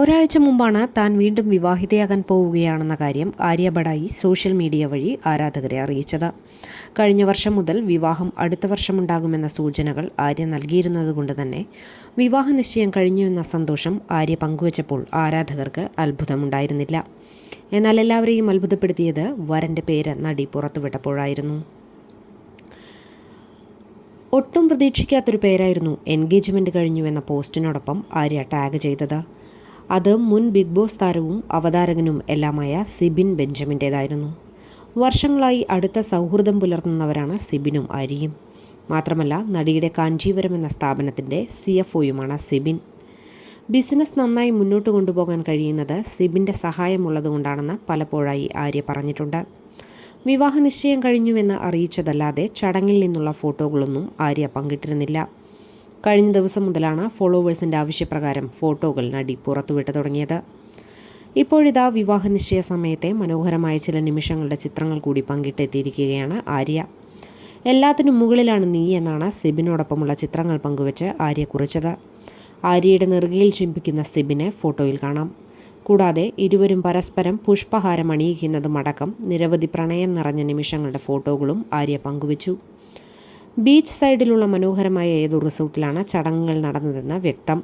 ഒരാഴ്ച മുമ്പാണ് താൻ വീണ്ടും വിവാഹിതയാകാൻ പോവുകയാണെന്ന കാര്യം ആര്യ സോഷ്യൽ മീഡിയ വഴി ആരാധകരെ അറിയിച്ചത്. കഴിഞ്ഞ വർഷം മുതൽ വിവാഹം അടുത്ത വർഷമുണ്ടാകുമെന്ന സൂചനകൾ ആര്യ നൽകിയിരുന്നതുകൊണ്ട് തന്നെ വിവാഹ നിശ്ചയം കഴിഞ്ഞു എന്ന സന്തോഷം ആര്യ പങ്കുവച്ചപ്പോൾ ആരാധകർക്ക് അത്ഭുതമുണ്ടായിരുന്നില്ല. എന്നാൽ എല്ലാവരെയും അത്ഭുതപ്പെടുത്തിയത് വരന്റെ പേര് നടി പുറത്തുവിട്ടപ്പോഴായിരുന്നു. ഒട്ടും പ്രതീക്ഷിക്കാത്തൊരു പേരായിരുന്നു എൻഗേജ്മെന്റ് കഴിഞ്ഞു എന്ന പോസ്റ്റിനോടൊപ്പം ആര്യ ടാഗ് ചെയ്തത്. അത് മുൻ ബിഗ് ബോസ് താരവും അവതാരകനും എല്ലാമായ സിബിൻ ബെഞ്ചമിന്റേതായിരുന്നു. വർഷങ്ങളായി അടുത്ത സൗഹൃദം പുലർത്തുന്നവരാണ് സിബിനും ആര്യയും മാത്രമല്ല നടിയുടെ കാഞ്ചീപുരം എന്ന സ്ഥാപനത്തിന്റെ സി എഫ് ഒയുമാണ് സിബിൻ. ബിസിനസ് നന്നായി മുന്നോട്ട് കൊണ്ടുപോകാൻ കഴിയുന്നത് സിബിന്റെ സഹായമുള്ളതുകൊണ്ടാണെന്ന് പലപ്പോഴായി ആര്യ പറഞ്ഞിട്ടുണ്ട്. വിവാഹ നിശ്ചയം കഴിഞ്ഞുവെന്ന് അറിയിച്ചതല്ലാതെ ചടങ്ങിൽ നിന്നുള്ള ഫോട്ടോകളൊന്നും ആര്യ പങ്കിട്ടിരുന്നില്ല. കഴിഞ്ഞ ദിവസം മുതലാണ് ഫോളോവേഴ്സിന്റെ ആവശ്യപ്രകാരം ഫോട്ടോകൾ നടി പുറത്തുവിട്ട് തുടങ്ങിയത്. ഇപ്പോഴിതാ വിവാഹ നിശ്ചയ സമയത്തെ മനോഹരമായ ചില നിമിഷങ്ങളുടെ ചിത്രങ്ങൾ കൂടി പങ്കിട്ടെത്തിയിരിക്കുകയാണ് ആര്യ. എല്ലാത്തിനും മുകളിലാണ് നീ എന്നാണ് സിബിനോടൊപ്പമുള്ള ചിത്രങ്ങൾ പങ്കുവച്ച് ആര്യ കുറിച്ചത്. ആര്യയുടെ നെറുകയിൽ ചിമ്പിക്കുന്ന സിബിനെ ഫോട്ടോയിൽ കാണാം. കൂടാതെ ഇരുവരും പരസ്പരം പുഷ്പഹാരം അണിയിക്കുന്നതുമടക്കം നിരവധി പ്രണയം നിറഞ്ഞ നിമിഷങ്ങളുടെ ഫോട്ടോകളും ആര്യ പങ്കുവച്ചു. ബീച്ച് സൈഡിലുള്ള മനോഹരമായ ഏതോ റിസോർട്ടിലാണ് ചടങ്ങുകൾ നടന്നതെന്ന് വ്യക്തം.